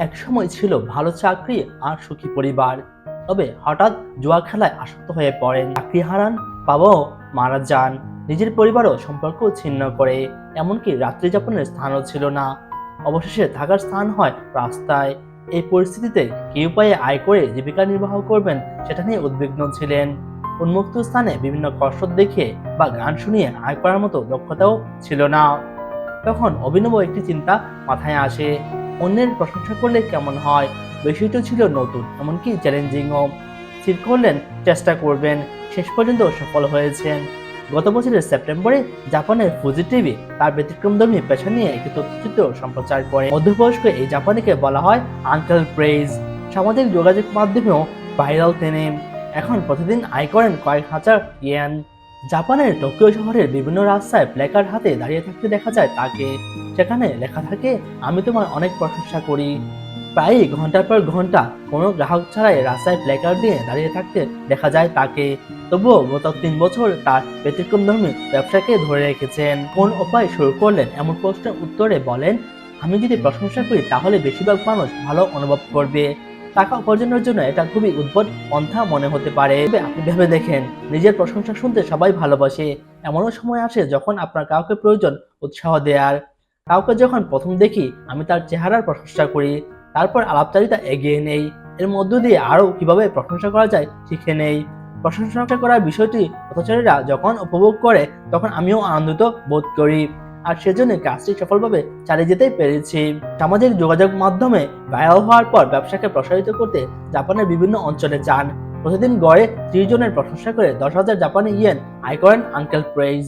একসময় ছিল ভালো চাকরি আর সুখী পরিবার। তবে হঠাৎ জুয়া খেলায় আসক্ত হয়ে পড়েন। চাকরি হারান, বাবাও মারা যান। নিজের পরিবারও সম্পর্ক ছিন্ন করে। এমনকি রাত্রি যাপনের স্থানও ছিল না। অবশেষে থাকার স্থান হয় রাস্তায়। এই পরিস্থিতিতে কি উপায়ে আয় করে জীবিকা নির্বাহ করবেন সেটা নিয়ে উদ্বিগ্ন ছিলেন। উন্মুক্ত স্থানে বিভিন্ন কসরত দেখে বা গান শুনিয়ে আয় করার মতো দক্ষতাও ছিল না। তখন অভিনব একটি চিন্তা মাথায় আসে। অন্যের প্রশংসা করলে কেমন হয়? বিষয়টা ছিল নতুন, এমনকি চ্যালেঞ্জিংও। স্থির করলেন, চেষ্টা করবেন, শেষ পর্যন্ত সফল হয়েছেন। গত বছরের সেপ্টেম্বরে জাপানের ফুজি টিভি তার ব্যতিক্রমধর্মী পেশা নিয়ে একটি তথ্যচিত্র সম্প্রচার করে। মধ্যবয়স্ক এই জাপানিকে বলা হয় আঙ্কেল প্রেজ। সামাজিক যোগাযোগ মাধ্যমেও ভাইরাল তিনি। এখন প্রতিদিন আয় করেন কয়েক হাজার ইয়েন। জাপানের টোকিও শহরের বিভিন্ন রাস্তায় প্লেকার্ড হাতে দাঁড়িয়ে থাকতে দেখা যায় তাকে। সেখানে লেখা থাকে, আমি তোমার অনেক প্রশংসা করি। প্রায়ই ঘণ্টার পর ঘণ্টা কোনো গ্রাহক ছাড়াই রাস্তায় প্লেকার্ড দিয়ে দাঁড়িয়ে থাকতে দেখা যায় তাকে। তবুও গত তিন বছর তার ব্যতিক্রম ধর্মী ব্যবসাকে ধরে রেখেছেন। কোন উপায় শুরু করলেন? এমন প্রশ্নের উত্তরে বলেন, আমি যদি প্রশংসা করি, তাহলে বেশিরভাগ মানুষ ভালো অনুভব করবে। টাকা উপার্জনের জন্য এটা খুবই উদ্ভট পন্থা মনে হতে পারে। আপনি ভেবে দেখেন, নিজের প্রশংসা শুনতে সবাই ভালোবাসে। এমনও সময় আসে যখন আপনার কাউকে প্রয়োজন উৎসাহ দেওয়ার কাউকে যখন প্রথম দেখি, আমি তার চেহারার প্রশংসা করি। তারপর আলাপচারিতা এগিয়ে নেই। এর মধ্য দিয়ে আরও কীভাবে প্রশংসা করা যায় শিখে নেই। প্রশংসা করার বিষয়টি পথচারীরা যখন উপভোগ করে, তখন আমিও আনন্দিত বোধ করি। আর সেজন্য কাজটি সফলভাবে চালিয়ে যেতে পেরেছি। সামাজিক যোগাযোগ মাধ্যমে ভাইরাল হওয়ার পর ব্যবসাকে প্রসারিত করতে জাপানের বিভিন্ন অঞ্চলে যান। প্রতিদিন গড়ে ত্রিশ জনের প্রশংসা করে দশ হাজার জাপানি ইয়েন আয় করেন আঙ্কেল প্রেইজ